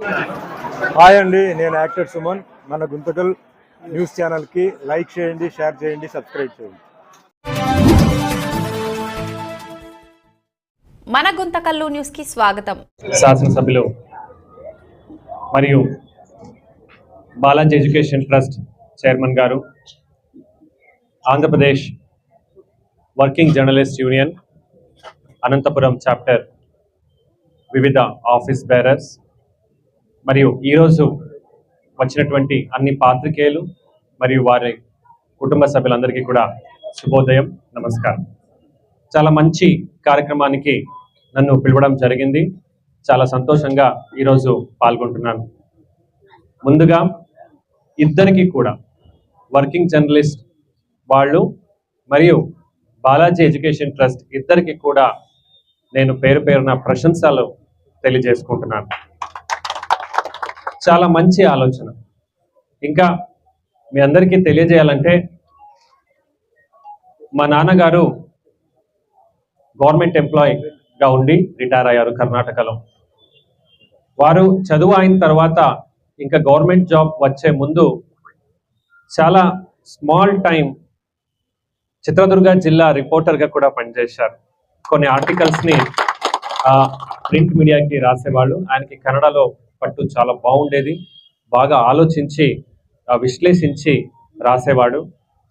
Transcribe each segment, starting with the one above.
Hi అండి నేను actor Suman. మన గుంతకల్ న్యూస్ ఛానల్కి లైక్ చేయండి షేర్ చేయండి సబ్స్క్రైబ్ చేయండి. మన గుంతకల్లు న్యూస్కి స్వాగతం. శాసనసభ్యులు మరియు బాలాజీ ఎడ్యుకేషన్ ట్రస్ట్ చైర్మన్ గారు Andhra Pradesh working journalist union Anantapuram chapter వివిధ ఆఫీస్ బేరర్స్ మరియు ఈరోజు వచ్చినటువంటి అన్ని పాత్రికేయులు మరియు వారి కుటుంబ సభ్యులందరికీ కూడా శుభోదయం నమస్కారం. చాలా మంచి కార్యక్రమానికి నన్ను పిలవడం జరిగింది. చాలా సంతోషంగా ఈరోజు పాల్గొంటున్నాను. ముందుగా ఇద్దరికి కూడా వర్కింగ్ జర్నలిస్ట్ వాళ్ళు మరియు బాలాజీ ఎడ్యుకేషన్ ట్రస్ట్ ఇద్దరికి కూడా నేను పేరు పేరున ప్రశంసలు తెలియజేసుకుంటున్నాను. చాలా మంచి ఆలోచన. ఇంకా మీ అందరికీ తెలియజేయాలంటే మా నాన్నగారు గవర్నమెంట్ ఎంప్లాయీగా ఉండి రిటైర్ అయ్యారు కర్ణాటకలో. వారు చదువు అయిన తర్వాత ఇంకా గవర్నమెంట్ జాబ్ వచ్చే ముందు చాలా స్మాల్ టైం చిత్రదుర్గ జిల్లా రిపోర్టర్గా కూడా పనిచేశారు. కొన్ని ఆర్టికల్స్ని ప్రింట్ మీడియాకి రాసేవాళ్ళు. ఆయనకి కన్నడలో పట్టు చాలా బాగుండేది. బాగా ఆలోచించి విశ్లేషించి రాసేవాడు.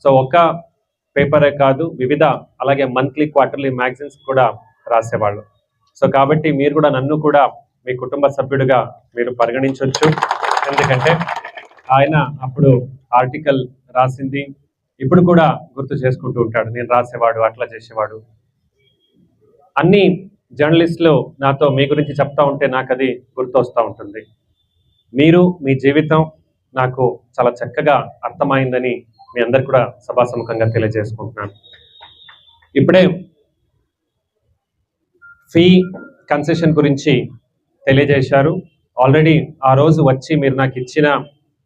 సో ఒక్క పేపరే కాదు వివిధ అలాగే మంత్లీ క్వార్టర్లీ మ్యాగజైన్స్ కూడా రాసేవాళ్ళు. సో కాబట్టి మీరు కూడా నన్ను కూడా మీ కుటుంబ సభ్యుడిగా మీరు పరిగణించవచ్చు ఎందుకంటే ఆయన అప్పుడు ఆర్టికల్ రాసింది. ఇప్పుడు కూడా గుర్తు చేసుకుంటూ ఉంటాడు. నేను రాసేవాడు అట్లా చేసేవాడు. అన్ని జర్నలిస్టులు నాతో మీ గురించి చెప్తా ఉంటే నాకు అది గుర్తొస్తూ ఉంటుంది. మీరు మీ జీవితం నాకు చాలా చక్కగా అర్థమైందని మీ అందరు కూడా సభాసముఖంగా తెలియజేసుకుంటున్నాను. ఇప్పుడే ఫీ కన్సెషన్ గురించి తెలియజేశారు. ఆల్రెడీ ఆ రోజు వచ్చి మీరు నాకు ఇచ్చిన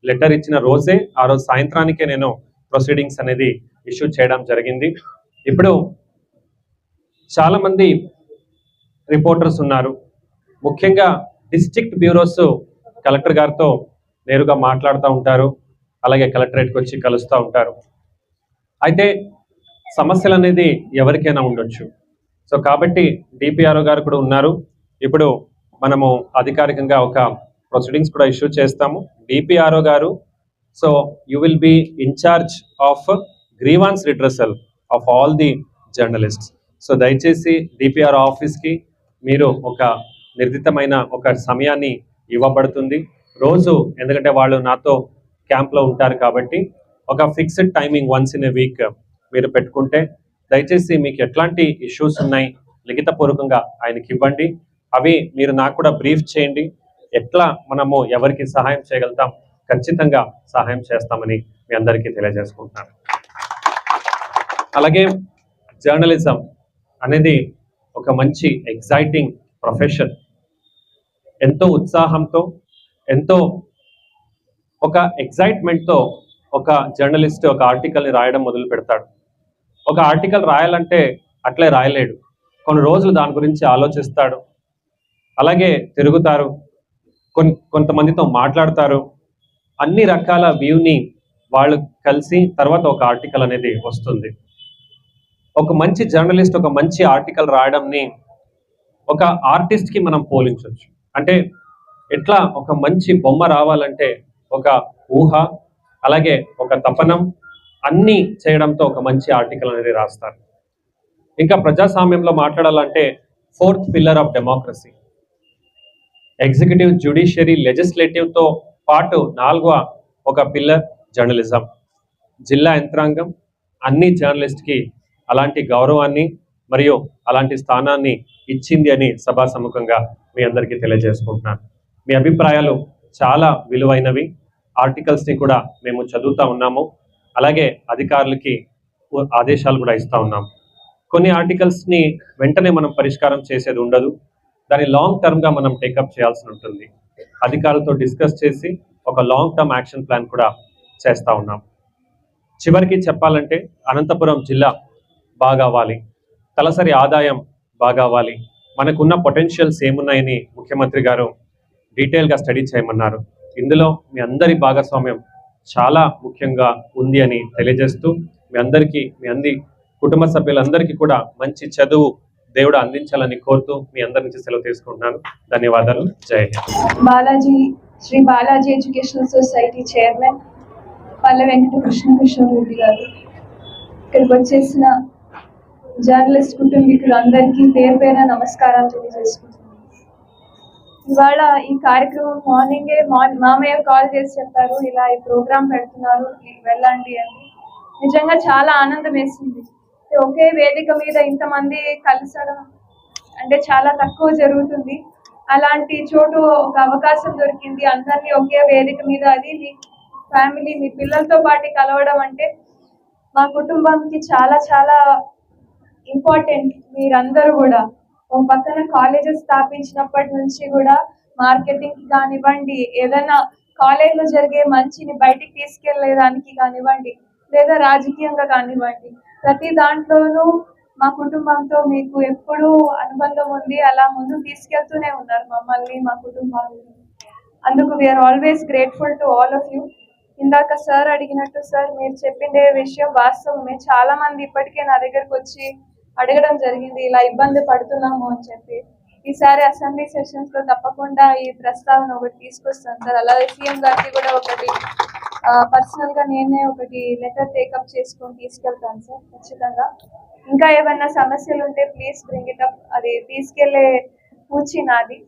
లెటర్ ఇచ్చిన రోజే ఆ రోజు సాయంత్రానికే నేను ప్రొసీడింగ్స్ అనేది ఇష్యూ చేయడం జరిగింది. ఇప్పుడు చాలామంది రిపోర్టర్స్ ఉన్నారు. ముఖ్యంగా డిస్ట్రిక్ట్ బ్యూరోస్ కలెక్టర్ గారితో నేరుగా మాట్లాడుతూ ఉంటారు. అలాగే కలెక్టరేట్కి వచ్చి కలుస్తూ ఉంటారు. అయితే సమస్యలు అనేది ఎవరికైనా ఉండొచ్చు. సో కాబట్టి డిపిఆర్ఓ గారు కూడా ఉన్నారు. ఇప్పుడు మనము అధికారికంగా ఒక ప్రొసీడింగ్స్ కూడా ఇష్యూ చేస్తాము. డిపిఆర్ఓ గారు so you will be incharge of grievance redressal of all the journalist so దయచేసి డిపిఆర్ ఆఫీస్కి మీరు ఒక నిర్దితమైన ఒక సమయాన్ని ఇవ్వబడుతుంది. రోజు ఎందుకంటే వాళ్ళు నాతో క్యాంప్లో ఉంటారు కాబట్టి ఒక fixed timing once in a week మీరు పెట్టుకుంటే దయచేసి మీకు ఎట్లాంటి ఇష్యూస్ ఉన్నాయి లిఖితపూర్వకంగా ఆయనకి ఇవ్వండి. అవి మీరు నాకు కూడా బ్రీఫ్ చేయండి. ఎట్లా మనము ఎవరికి సహాయం చేయగలుగుతాం ఖచ్చితంగా సహాయం చేస్తామని మీ అందరికీ తెలియజేసుకుంటున్నాను. అలాగే జర్నలిజం అనేది ఒక మంచి ఎగ్జైటింగ్ ప్రొఫెషన్ ఎంతో ఉత్సాహంతో ఎంతో ఒక ఎగ్జైట్మెంట్తో ఒక జర్నలిస్ట్ ఒక ఆర్టికల్ని రాయడం మొదలు పెడతాడు. ఒక ఆర్టికల్ రాయాలంటే అట్లే రాయలేడు. కొన్ని రోజులు దాని గురించి ఆలోచిస్తాడు. అలాగే తిరుగుతారు. కొన్ని కొంతమందితో మాట్లాడతారు. అన్ని రకాల వ్యూని వాళ్ళు కలిసి తర్వాత ఒక ఆర్టికల్ అనేది వస్తుంది. ఒక మంచి జర్నలిస్ట్ ఒక మంచి ఆర్టికల్ రాయడంని ఒక ఆర్టిస్ట్కి మనం పోలించవచ్చు అంటే ఎట్లా ఒక మంచి బొమ్మ రావాలంటే ఒక ఊహ అలాగే ఒక తపనం అన్నీ చేయడంతో ఒక మంచి ఆర్టికల్ అనేది రాస్తారు. ఇంకా ప్రజాస్వామ్యంలో మాట్లాడాలంటే fourth pillar of democracy. Executive judiciary లెజిస్లేటివ్తో పాటు నాలుగవ ఒక పిల్లర్ జర్నలిజం. జిల్లా యంత్రాంగం అన్ని జర్నలిస్ట్కి అలాంటి గౌరవాన్ని మరియు అలాంటి స్థానాన్ని ఇచ్చింది అని సభా సముఖంగా మీ అందరికీ తెలియజేసుకుంటున్నాను. మీ అభిప్రాయాలు చాలా విలువైనవి. ఆర్టికల్స్ని కూడా మేము చదువుతా ఉన్నాము. అలాగే అధికారులకి ఆదేశాలు కూడా ఇస్తా ఉన్నాము. కొన్ని ఆర్టికల్స్ని వెంటనే మనం పరిష్కారం చేసేది ఉండదు. దాన్ని లాంగ్ టర్మ్గా మనం టేకప్ చేయాల్సి ఉంటుంది. అధికారులతో డిస్కస్ చేసి ఒక లాంగ్ టర్మ్ యాక్షన్ ప్లాన్ కూడా చేస్తూ ఉన్నాం చివరికి చెప్పాలంటే అనంతపురం జిల్లా బాగా అవ్వాలి తలసరి ఆదాయం బాగా అవ్వాలి మనకున్న పొటెన్షియల్స్ ఏమున్నాయని ముఖ్యమంత్రి గారు డీటెయిల్గా స్టడీ చేయమన్నారు. ఇందులో మీ అందరి భాగస్వామ్యం చాలా ముఖ్యంగా ఉంది అని తెలియజేస్తూ మీ అందరికీ మీ అంది కుటుంబ సభ్యులందరికీ కూడా మంచి చదువు దేవుడు అందించాలని కోరుతూ మీ అందరి నుంచి సెలవు తీసుకుంటున్నాను. ధన్యవాదాలు. జై Balaji Shri Balaji educational society chairman Palle Venkata Krishna Kishore Reddy గారు. ఇక్కడికి వచ్చేసిన జర్నలిస్ట్ కుటుంబీకులు అందరికీ పేరు పేర నమస్కారాలు తెలియజేసుకుంటున్నాను. ఇవాళ ఈ కార్యక్రమం మార్నింగే మామయ్య కాల్ చేసి చెప్పారు ఇలా ఈ ప్రోగ్రామ్ పెడుతున్నారు వెళ్ళండి అని. నిజంగా చాలా ఆనందం వేసింది. ఒకే వేదిక మీద ఇంతమంది కలిసడం అంటే చాలా తక్కువ జరుగుతుంది. అలాంటి చోటు ఒక అవకాశం దొరికింది. అందరినీ ఒకే వేదిక మీద అది మీ ఫ్యామిలీ మీ పిల్లలతో పాటు కలవడం అంటే మా కుటుంబంకి చాలా చాలా ఇంపార్టెంట్ మీరందరూ కూడా ఒక పక్కన కాలేజెస్ స్థాపించినప్పటి నుంచి కూడా మార్కెటింగ్ కానివ్వండి ఏదైనా కాలేజ్లో జరిగే మంచిని బయటికి తీసుకెళ్ళేదానికి కానివ్వండి లేదా రాజకీయంగా కానివ్వండి ప్రతి దాంట్లోనూ మా కుటుంబంతో మీకు ఎప్పుడూ అనుబంధం ఉంది. అలా ముందు తీసుకెళ్తూనే ఉన్నారు మమ్మల్ని మా కుటుంబాన్ని. అందుకు we're always grateful to all of you ఇందాక సార్ అడిగినట్టు సార్ మీరు చెప్పిండే విషయం వాస్తవమే. చాలా మంది ఇప్పటికే నా దగ్గరకు వచ్చి అడగడం జరిగింది ఇలా ఇబ్బంది పడుతున్నాము అని చెప్పి. ఈసారి అసెంబ్లీ సెషన్స్లో తప్పకుండా ఈ ప్రస్తావన ఒకటి తీసుకొస్తాను సార్. అలాగే సీఎం గారికి కూడా ఒకటి పర్సనల్గా నేనే ఒకటి లెటర్ టేకప్ చేసుకొని తీసుకెళ్తాను సార్ ఖచ్చితంగా. ఇంకా ఏమైనా సమస్యలు ఉంటే ప్లీజ్ బ్రింగ్ ఇట్ అప్ అది తీసుకెళ్ళే పూచి నాది.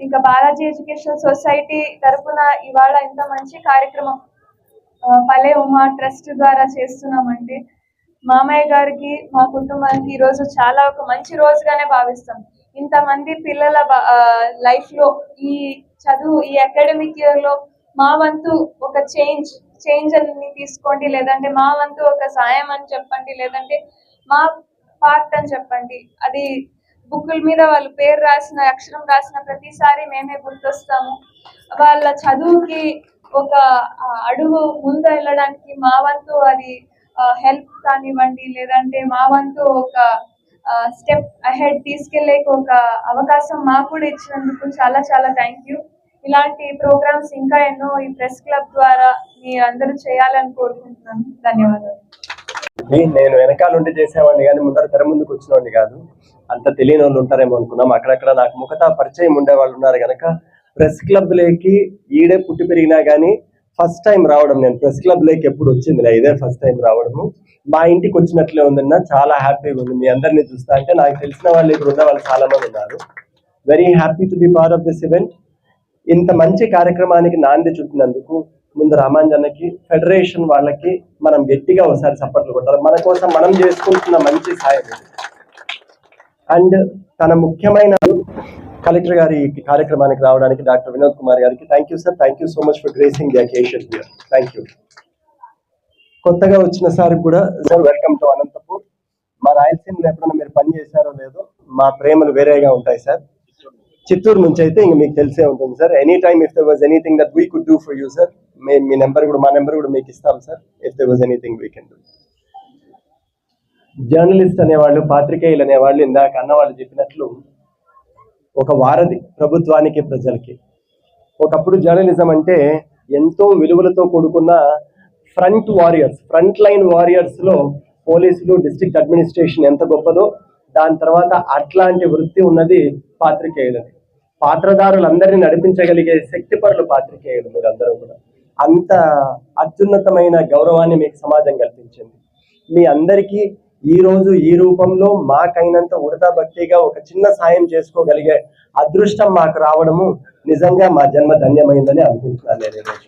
ఇంకా బాలాజీ ఎడ్యుకేషన్ సొసైటీ తరపున ఇవాళ ఇంత మంచి కార్యక్రమం పలే ఉమా ట్రస్ట్ ద్వారా చేస్తున్నామంటే మామయ్య గారికి మా కుటుంబానికి ఈ రోజు చాలా ఒక మంచి రోజుగానే భావిస్తాం. ఇంతమంది పిల్లల లైఫ్లో ఈ చదువు ఈ అకాడమిక్ ఇయర్లో మా వంతు ఒక చేంజ్ చేంజ్ అని తీసుకోండి లేదంటే మా వంతు ఒక సాయం అని చెప్పండి లేదంటే మా పార్ట్ అని చెప్పండి. అది బుక్కుల మీద వాళ్ళు పేరు రాసిన అక్షరం రాసిన ప్రతిసారి మేమే గుర్తొస్తాము. వాళ్ళ చదువుకి ఒక అడుగు ముందు వెళ్ళడానికి మా వంతు అది హెల్ప్ కానివ్వండి లేదంటే మా వంతు ఒక స్టెప్ అహెడ్ తీసుకెళ్ళేకి ఒక అవకాశం మాకు కూడా ఇచ్చినందుకు చాలా చాలా థ్యాంక్ యూ ఇలాంటి ప్రోగ్రామ్స్ ఇంకా ఎన్నో ఈ ప్రెస్ క్లబ్ ద్వారా మీ అందరూ చేయాలని కోరుకుంటున్నాను. ధన్యవాదాలు. నేను వెనకాల ఉండి చేసేవాడిని కానీ ముందర తెర ముందుకు వచ్చినవాడిని కాదు. అంత తెలియని వాళ్ళు ఉంటారేమో అనుకున్నాం. అక్కడక్కడ నాకు ముఖత పరిచయం ఉండే వాళ్ళు ఉన్నారు కనుక ప్రెస్ క్లబ్ లేకి ఈడే పుట్టి పెరిగినా కానీ ఫస్ట్ టైం రావడం నేను ప్రెస్ క్లబ్ లైక్ ఎప్పుడు వచ్చింది ఇదే ఫస్ట్ టైం రావడము. మా ఇంటికి వచ్చినట్లే ఉందన్న చాలా హ్యాపీగా ఉంది. మీ అందరినీ చూస్తా అంటే నాకు తెలిసిన వాళ్ళు ఇక్కడ ఉన్న వాళ్ళు చాలా మంది ఉన్నారు. Very happy to be part of this event ఇంత మంచి కార్యక్రమానికి నాంది చుట్టినందుకు ముందు రామాంజన్నకి ఫెడరేషన్ వాళ్ళకి మనం గట్టిగా ఒకసారి సపోర్ట్లు కొట్టాలి. మన కోసం మనం చేసుకుంటున్న మంచి సాయం అండ్ తన ముఖ్యమైన కలెక్టర్ గారి కార్యక్రమానికి రావడానికి డాక్టర్ వినోద్ కుమార్ గారికి thank you sir thank you so much for gracing the occasion here thank you కొత్తగా వచ్చిన సార్ కూడా సార్ వెల్కమ్ టు అనంతపూర్ మా రాయలసీమలో ఎప్పుడైనా మీరు పని చేశారో లేదో మా ప్రేమలు వేరేగా ఉంటాయి సార్ చిత్తూరు నుంచి అయితే ఇంక మీకు తెలిసే ఉంటుంది sir any time if there was anything that we could do for you sir మేము మీ నెంబర్ కూడా మా నెంబర్ కూడా మీకు ఇస్తాం sir if there was anything we can do journalist అనేవాళ్ళు పాత్రికేయులు అనేవాళ్ళు ఇందాక అన్నవాళ్ళు చెప్పినట్లు ఒక వారధి ప్రభుత్వానికి ప్రజలకి. ఒకప్పుడు జర్నలిజం అంటే ఎంతో విలువలతో కూడుకున్న ఫ్రంట్ వారియర్స్ ఫ్రంట్ లైన్ వారియర్స్లో పోలీసులు డిస్ట్రిక్ట్ అడ్మినిస్ట్రేషన్ ఎంత గొప్పదో దాని తర్వాత అట్లాంటి వృత్తి ఉన్నది పాత్రికేయులది. పాత్రదారులందరినీ నడిపించగలిగే శక్తిపరులు పాత్రికేయులు మీరందరూ కూడా. అంత అత్యున్నతమైన గౌరవాన్ని మీకు సమాజం కల్పించింది. మీ అందరికీ ఈ రోజు ఈ రూపంలో మాకైనంత ఉడతా భక్తిగా ఒక చిన్న సాయం చేసుకోగలిగే అదృష్టం మాకు రావడము నిజంగా మా జన్మ ధన్యమైందని అనుకుంటున్నాను నేను ఈరోజు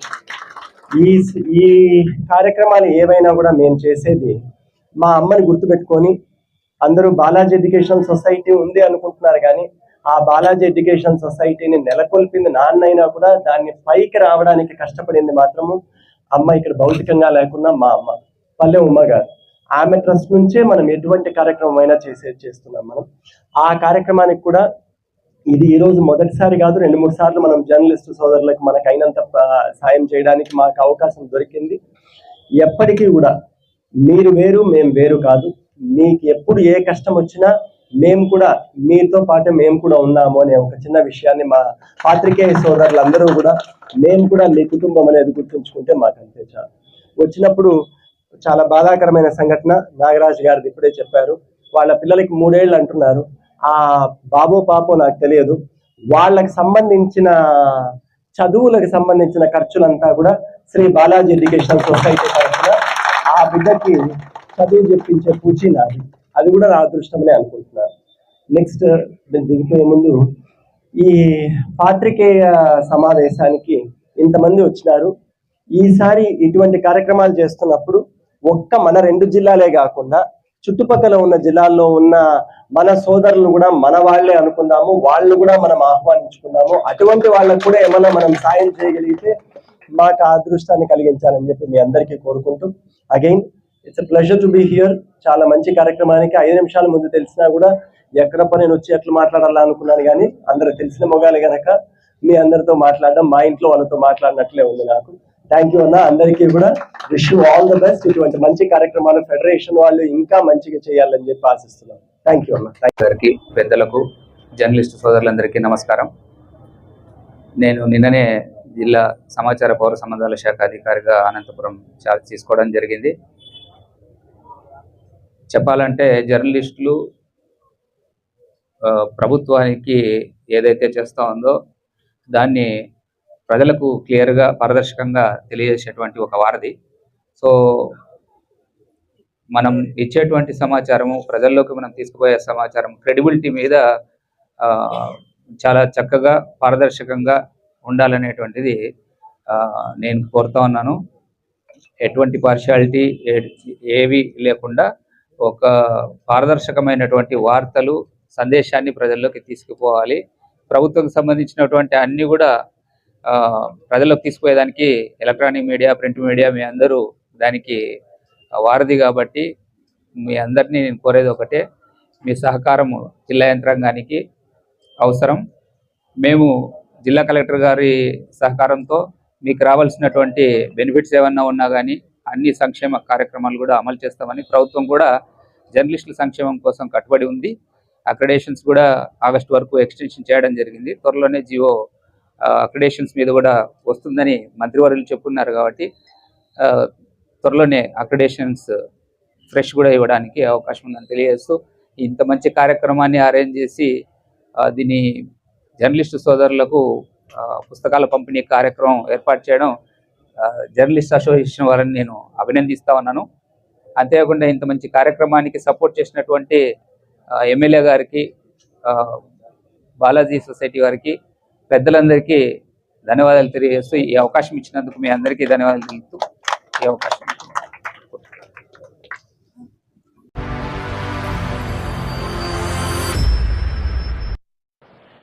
ఈ ఈ కార్యక్రమాలు ఏవైనా కూడా మేము చేసేది మా అమ్మని గుర్తుపెట్టుకొని అందరూ బాలాజీ ఎడ్యుకేషన్ సొసైటీ ఉంది అనుకుంటున్నారు కానీ ఆ బాలాజీ ఎడ్యుకేషన్ సొసైటీని నెలకొల్పింది నాన్నైనా కూడా దాన్ని పైకి రావడానికి కష్టపడింది మాత్రము అమ్మ ఇక్కడ భౌతికంగా లేకున్నా మా అమ్మ పల్లె ఉమ్మ గారు. ఆమె ట్రస్ట్ నుంచే మనం ఎటువంటి కార్యక్రమం అయినా చేసే చేస్తున్నాం మనం. ఆ కార్యక్రమానికి కూడా ఇది ఈ రోజు మొదటిసారి కాదు రెండు మూడు సార్లు మనం జర్నలిస్ట్ సోదరులకు మనకు అయినంత సాయం చేయడానికి మాకు అవకాశం దొరికింది. ఎప్పటికీ కూడా మీరు వేరు మేము వేరు కాదు. మీకు ఎప్పుడు ఏ కష్టం వచ్చినా మేము కూడా మీతో పాటు మేము కూడా ఉన్నాము అనే ఒక చిన్న విషయాన్ని మా పాత్రికేయ సోదరులందరూ కూడా మేము కూడా మీ కుటుంబం అనేది గుర్తుంచుకుంటే మాకు అంతే చాలు. వచ్చినప్పుడు చాలా బాధాకరమైన సంఘటన. నాగరాజ్ గారిది ఇప్పుడే చెప్పారు. వాళ్ళ పిల్లలకి మూడేళ్ళు అంటున్నారు. ఆ బాబో పాపో నాకు తెలియదు. వాళ్ళకి సంబంధించిన చదువులకు సంబంధించిన ఖర్చులంతా కూడా శ్రీ బాలాజీ ఎడ్యుకేషన్ సొసైటీ తరఫున ఆ బిడ్డకి చదువు చెప్పించే పూచి నాది. అది కూడా నా అదృష్టమనే అనుకుంటున్నాను. నెక్స్ట్ దిగిపోయే ముందు ఈ పాత్రికేయ సమావేశానికి ఇంతమంది వచ్చినారు. ఈసారి ఇటువంటి కార్యక్రమాలు చేస్తున్నప్పుడు ఒక్క మన రెండు జిల్లాలే కాకుండా చుట్టుపక్కల ఉన్న జిల్లాల్లో ఉన్న మన సోదరులు కూడా మన వాళ్ళే అనుకుందాము వాళ్ళు కూడా మనం ఆహ్వానించుకుందాము. అటువంటి వాళ్ళకు కూడా ఏమన్నా మనం సాయం చేయగలిగితే మాకు ఆ అదృష్టాన్ని కలిగించాలని చెప్పి మీ అందరికీ కోరుకుంటూ again it's pleasure to be here చాలా మంచి కార్యక్రమానికి ఐదు నిమిషాల ముందు తెలిసినా కూడా ఎక్కడప్ప నేను వచ్చి ఎట్లా మాట్లాడాలా అనుకున్నాను కానీ అందరూ తెలిసిన మొగాలి గనక మీ అందరితో మాట్లాడడం మా ఇంట్లో వాళ్ళతో మాట్లాడినట్లే ఉంది నాకు. థ్యాంక్ యూ అన్న. అందరికీ కూడా విష్ ఆల్ ద బెస్ట్ ఇటువంటి మంచి కార్యక్రమాలు ఫెడరేషన్ వాళ్ళు ఇంకా మంచిగా చేయాలని చెప్పి ఆశిస్తున్నాం. థ్యాంక్ యూ అన్న. Thank పెద్దలకు జర్నలిస్ట్ సోదరులందరికీ నమస్కారం. నేను నిన్ననే జిల్లా సమాచార పౌర సంబంధాల శాఖ అధికారిగా అనంతపురం ఛార్జ్ తీసుకోవడం జరిగింది. చెప్పాలంటే జర్నలిస్టులు ప్రభుత్వానికి ఏదైతే చేస్తూ ఉందో దాన్ని ప్రజలకు క్లియర్గా పారదర్శకంగా తెలియజేసేటువంటి ఒక వారధి. సో మనం ఇచ్చేటువంటి సమాచారము ప్రజల్లోకి మనం తీసుకుపోయే సమాచారం క్రెడిబిలిటీ మీద చాలా చక్కగా పారదర్శకంగా ఉండాలనేటువంటిది నేను కోరుతా ఉన్నాను. ఎటువంటి పార్షాలిటీ ఏవి లేకుండా ఒక పారదర్శకమైనటువంటి వార్తలు సందేశాన్ని ప్రజల్లోకి తీసుకుపోవాలి. ప్రభుత్వం సంబంధించినటువంటి అన్ని కూడా ఆ, ప్రజల్లోకి తీసుకుపోయేదానికి ఎలక్ట్రానిక్ మీడియా ప్రింట్ మీడియా మీ అందరూ దానికి వారధి కాబట్టి మీ అందరినీ నేను కోరేది ఒకటే మీ సహకారము జిల్లా యంత్రాంగానికి అవసరం. మేము జిల్లా కలెక్టర్ గారి సహకారంతో మీకు రావాల్సినటువంటి బెనిఫిట్స్ ఏమన్నా ఉన్నా కానీ అన్ని సంక్షేమ కార్యక్రమాలు కూడా అమలు చేస్తామని ప్రభుత్వం కూడా జర్నలిస్టుల సంక్షేమం కోసం కట్టుబడి ఉంది. అక్రెడేషన్స్ కూడా ఆగస్టు వరకు ఎక్స్టెన్షన్ చేయడం జరిగింది. త్వరలోనే జియో అక్రిడేషన్స్ మీద కూడా వస్తుందని మంత్రివర్యులు చెప్పున్నారు కాబట్టి ఆ, త్వరలోనే అక్రిడేషన్స్ ఫ్రెష్ కూడా ఇవ్వడానికి అవకాశం ఉందని తెలియజేస్తూ ఇంత మంచి కార్యక్రమాన్ని అరేంజ్ చేసి దీని దీన్ని జర్నలిస్టు సోదరులకు ఆ, పుస్తకాల పంపిణీ కార్యక్రమం ఏర్పాటు చేయడం జర్నలిస్ట్ అసోసియేషన్ వారిని నేను అభినందిస్తా ఉన్నాను. అంతేకాకుండా ఇంత మంచి కార్యక్రమానికి సపోర్ట్ చేసినటువంటి ఎమ్మెల్యే గారికి ఆ, బాలాజీ సొసైటీ వారికి పెద్దలందరికీ ధన్యవాదాలు తెలియజేస్తూ ఈ అవకాశం ఇచ్చినందుకు మీ అందరికీ ధన్యవాదాలు తెలుపుతూ ఈ అవకాశం